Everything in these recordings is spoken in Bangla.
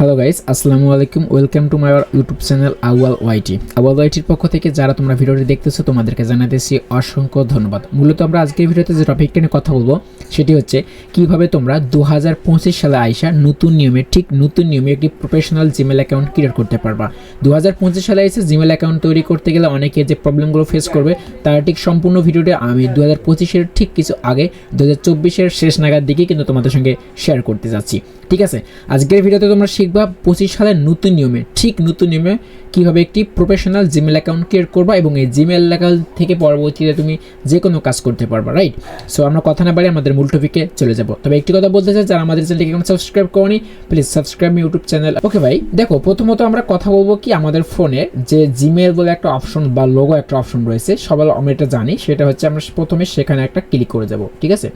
হ্যালো গাইস আসসালামু আলাইকুম welcome to my YouTube channel Awal YT Awal ওয়াইটির পক্ষ থেকে যারা তোমরা ভিডিওটি দেখতেছো, তোমাদেরকে জানাতেছি অসংখ্য ধন্যবাদ। মূলত আমরা আজকের ভিডিওতে যে টপিকটা নিয়ে কথা বলব, সেটি হচ্ছে কীভাবে তোমরা দু হাজার পঁচিশ সালে আইসা নতুন নিয়মে, ঠিক নতুন নিয়মে একটি প্রফেশনাল জিমেল অ্যাকাউন্ট ক্রিয়েট করতে পারবা। দু হাজার পঁচিশ সালে এসে জিমেল অ্যাকাউন্ট তৈরি করতে গেলে অনেকে যে প্রবলেমগুলো ফেস করবে, তার ঠিক সম্পূর্ণ ভিডিওটি আমি দু হাজার পঁচিশের ঠিক কিছু আগে দু হাজার চব্বিশের শেষ নাগাদ দিকে কিন্তু তোমাদের সঙ্গে শেয়ার করতে যাচ্ছি। ঠিক আছে, আজকের ভিডিওতে তোমরা শিখবা পঁচিশ সালের নতুন নিয়মে, ঠিক নতুন নিয়মে কীভাবে একটি প্রফেশনাল জিমেল অ্যাকাউন্ট ক্রিয়েট করবা এবং এই জিমেল অ্যাকাউন্ট থেকে পরবর্তীতে তুমি যে কোনো কাজ করতে পারবা রাইট সো আমরা কথা না বাড়ি আমাদের মূল টপিকে চলে যাব। তবে একটি কথা বলতে চাই, যারা আমাদের চ্যানেলটিকে এখন সাবস্ক্রাইব করনি please subscribe YouTube channel okay ভাই, দেখো, প্রথমত আমরা কথা বলব কি আমাদের ফোনে যে জিমেল বলে একটা অপশন বা লোগো একটা অপশন রয়েছে, সবাই আমরা এটা জানি, সেটা হচ্ছে আমরা প্রথমে সেখানে একটা ক্লিক করে যাব, ঠিক আছে?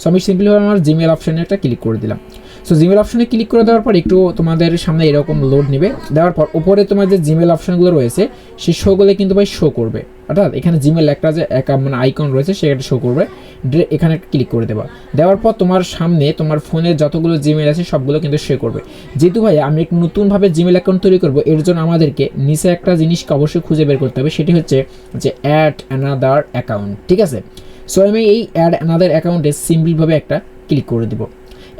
সো আমি সিম্পলিভাবে আমার জিমেল অপশানে একটা ক্লিক করে দিলাম। সো জিমেল অপশনে ক্লিক করে দেওয়ার পর একটু তোমাদের সামনে এরকম লোড নেবে। দেওয়ার পর উপরে তোমার যে জিমেল অপশনগুলো রয়েছে, সেই শোগুলো কিন্তু ভাই শো করবে। অর্থাৎ এখানে জিমেল একটা যে এক মানে আইকন রয়েছে, সেটা শো করবে। এখানে ক্লিক করে দেবা। দেওয়ার পর তোমার সামনে তোমার ফোনে যতগুলো জিমেল আছে, সবগুলো কিন্তু শো করবে। যেহেতু ভাই আমি এক নতুনভাবে জিমেল অ্যাকাউন্ট তৈরি করব, এর জন্য আমাদেরকে নিচে একটা জিনিসকে অবশ্যই খুঁজে বের করতে হবে, সেটি হচ্ছে যে অ্যাড অ্যানাদার অ্যাকাউন্ট ঠিক আছে? সো আমি এই অ্যাড অ্যানাদার অ্যাকাউন্টে সিম্পলভাবে একটা ক্লিক করে দেবো।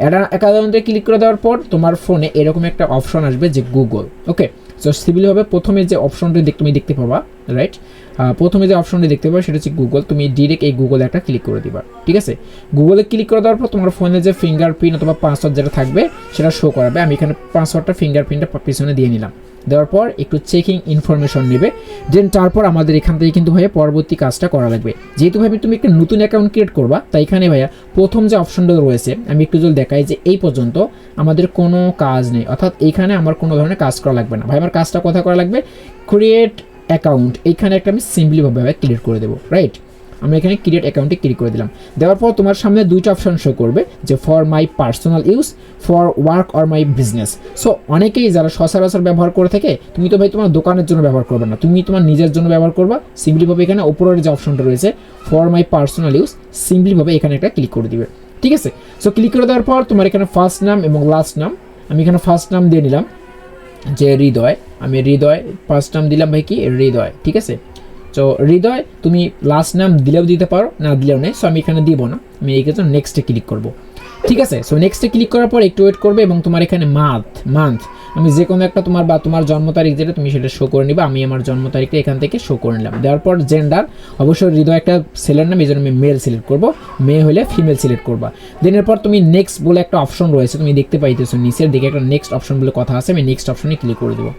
অ্যাড অ্যাকাউন্টে ক্লিক করে দেওয়ার পর তোমার ফোনে এরকম একটা অপশন আসবে যে গুগল, ওকে? সো হবে প্রথমে যে অপশনটি তুমি দেখতে পাবা রাইট প্রথমে যে অপশনটি দেখতে পাবে সেটা হচ্ছে গুগল, তুমি ডিরেক্ট এই গুগলে একটা ক্লিক করে দিবা, ঠিক আছে? গুগলে ক্লিক করে দেওয়ার পর তোমার ফোনে যে ফিঙ্গারপ্রিন্ট অথবা পাসওয়ার্ড যেটা থাকবে সেটা শো করাবে। আমি এখানে পাসওয়ার্ডটা ফিঙ্গারপ্রিন্টটা পিছনে দিয়ে নিলাম। দেওয়ার পর একটু চেকিং ইনফরমেশন নেবে দেন তারপর আমাদের এখান থেকে কিন্তু ভাইয়া পরবর্তী কাজটা করা লাগবে। যেহেতু ভাবে তুমি একটা নতুন অ্যাকাউন্ট ক্রিয়েট করবা, তাই এখানে ভাইয়া প্রথম যে অপশনটা রয়েছে, আমি একটু যদি দেখাই যে এই পর্যন্ত আমাদের কোনো কাজ নেই, অর্থাৎ এইখানে আমার কোনো ধরনের কাজ করা লাগবে না। ভাই, আমার কাজটা কথা করা লাগবে? ক্রিয়েট অ্যাকাউন্ট এইখানে একটা আমি সিম্পলিভাবে ক্লিয়ার করে দেবো রাইট আমি এখানে ক্রিয়েট অ্যাকাউন্টে ক্লিক করে দিলাম। দেওয়ার পর তোমার সামনে দুইটা অপশন শো করবে যে for my personal use for work or my business so অনেকেই যারা সচরাচর ব্যবহার করে থাকে, তুমি তো ভাই তোমার দোকানের জন্য ব্যবহার করবে না। তুমি তোমার নিজের জন্য ব্যবহার করবা। সিম্পলিভাবে এখানে উপরের যে অপশনটা রয়েছে ফর মাই পার্সোনাল ইউজ সিম্পলিভাবে এখানে একটা ক্লিক করে দিবে। ঠিক আছে? সো ক্লিক করে দেওয়ার পর তোমার এখানে ফার্স্ট নাম এবং লাস্ট নাম। আমি এখানে ফার্স্ট নাম দিয়ে নিলাম যে হৃদয়। আমি হৃদয় ফার্স্ট নাম দিলাম ভাই কি? হৃদয়। ঠিক আছে? তো হৃদয়, তুমি লাস্ট নাম দিলেও দিতে পারো, না দিলেও নেই সো আমি এখানে দিব না, আমি এই ক্ষেত্রে নেক্সটে ক্লিক করব। ঠিক আছে সো নেক্সটে ক্লিক করার পর একটু ওয়েট করবে এবং তোমার এখানে মান্থ মান্থ আমি যে কোনো একটা তোমার বা তোমার জন্ম তারিখ যেটা তুমি সেটা শো করে নিবা, আমি আমার জন্ম তারিখটা এখান থেকে শো করে নিলাম। দেওয়ার পর জেন্ডার অবশ্যই হৃদয় একটা ছেলের নাম, এই জন্য আমি মেল সিলেক্ট করব, মেয়ে হলে ফিমেল সিলেক্ট করবা। দেন এরপর তুমি নেক্সট বলে একটা অপশন রয়েছে, তুমি দেখতে পাইতেছো নিচের দিকে একটা নেক্সট অপশন বলে কথা আছে, আমি নেক্সট অপশনে ক্লিক করে দেবো।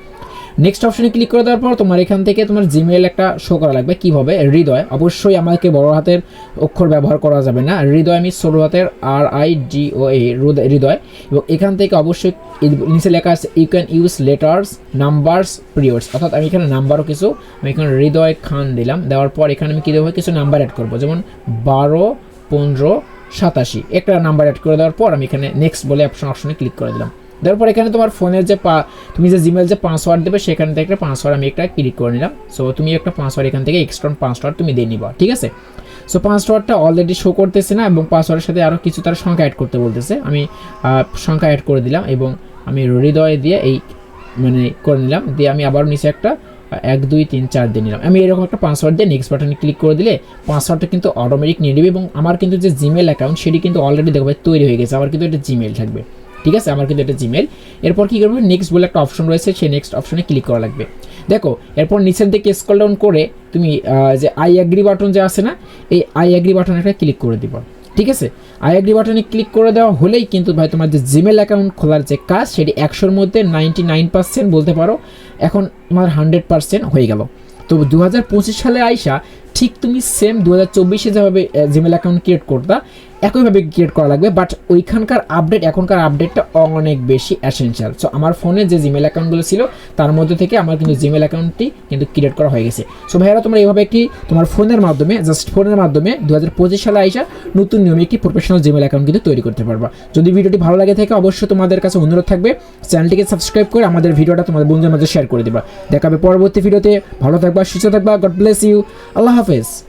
নেক্সট অপশনে ক্লিক করে দেওয়ার পর তোমার এখান থেকে তোমার জিমেল একটা শো করা লাগবে। কীভাবে? হৃদয়। অবশ্যই আমাকে বড় হাতের অক্ষর ব্যবহার করা যাবে না। হৃদয় আমি ছোটো হাতের আর আই ডি ও এ হৃদয়। এবং এখান থেকে অবশ্যই নিচে লেখা আছে you can use letters numbers periods অর্থাৎ আমি এখানে নাম্বারও কিছু, আমি এখানে হৃদয় খান দিলাম। দেওয়ার পর এখানে আমি কী দেবো? কিছু নাম্বার অ্যাড করব। যেমন বারো, পনেরো, সাতাশি। একটা নাম্বার অ্যাড করে দেওয়ার পর আমি এখানে নেক্সট বলে অপশন অপশনে ক্লিক করে দিলাম। দেওয়ার পর এখানে তোমার ফোনের যে পা তুমি যে জিমেল যে পাসওয়ার্ড দেবে, সেখান থেকে একটা পাসওয়ার্ড আমি একটা ক্লিক করে নিলাম। সো তুমি একটা পাসওয়ার্ড এখান থেকে এক্সট্রা পাসওয়ার্ড তুমি দিয়ে নিবা, ঠিক আছে? সো পাসওয়ার্ডটা অলরেডি শো করতেছে না এবং পাসওয়ার্ডের সাথে আরও কিছু তার সংখ্যা অ্যাড করতে বলতেছে। আমি সংখ্যা অ্যাড করে দিলাম এবং আমি হৃদয় দিয়ে এই মানে করে নিলাম। দিয়ে আমি আবার নিচে একটা এক, দুই, তিন, চার দিয়ে নিলাম। আমি এরকম একটা পাসওয়ার্ড দিয়ে নেক্সট বাটনে ক্লিক করে দিলে পাসওয়ার্ডটা কিন্তু অটোমেটিক নিয়ে নেবে এবং আমার কিন্তু যে জিমেল অ্যাকাউন্ট সেটি কিন্তু অলরেডি দেখবে তৈরি হয়ে গেছে। আমার কিন্তু এটা জিমেল থাকবে। ঠিক আছে? আমার কিন্তু এটা জিমেল এরপর কী করবে? নেক্সট বলে একটা অপশন রয়েছে, সেই নেক্সট অপশনে ক্লিক করা লাগবে। দেখো, এরপর নিচের দিকে স্কল ডাউন করে তুমি যে আই অ্যাগ্রি বাটন যে আছে না, এই আই অ্যাগ্রি বাটনে একটা ক্লিক করে দিবা। ঠিক আছে? আই অ্যাগ্রি বাটনে ক্লিক করে দেওয়া হলেই কিন্তু ভাই তোমার যে জিমেল অ্যাকাউন্ট খোলার যে কাজ, সেটি একশোর মধ্যে নাইনটি নাইন পার্সেন্ট বলতে পারো। এখন তোমার হান্ড্রেড পার্সেন্ট হয়ে গেল। তো দু হাজার পঁচিশ সালে আইসা ঠিক তুমি সেম দু হাজার চব্বিশে যেভাবে জিমেল অ্যাকাউন্ট ক্রিয়েট করতা, একইভাবে ক্রিয়েট করা লাগবে বাট ওইখানকার আপডেট এখনকার আপডেটটা অনেক বেশি অ্যাসেনশিয়াল সো আমার ফোনে যে জিমেল অ্যাকাউন্টগুলো ছিল, তার মধ্যে থেকে আমার কিন্তু জিমেল অ্যাকাউন্টটি কিন্তু ক্রিয়েট করা হয়ে গেছে। সো ভাইয়ারা, তোমরা এইভাবে একটি, তোমার ফোনের মাধ্যমে জাস্ট ফোনের মাধ্যমে দু হাজার পঁচিশ সালে আইসা নতুন নিয়মে একটি প্রফেশনাল জিমেল অ্যাকাউন্ট কিন্তু তৈরি করতে পারবা। যদি ভিডিওটি ভালো লাগে থাকে, অবশ্যই তোমাদের কাছে অনুরোধ থাকবে, চ্যানেলটিকে সাবস্ক্রাইব করে আমাদের ভিডিওটা তোমাদের বন্ধুদের মাঝে শেয়ার করে দেবা। দেখাবে পরবর্তী ভিডিওতে। ভালো থাকবা, সুস্থ থাকবা god bless you Allah móveis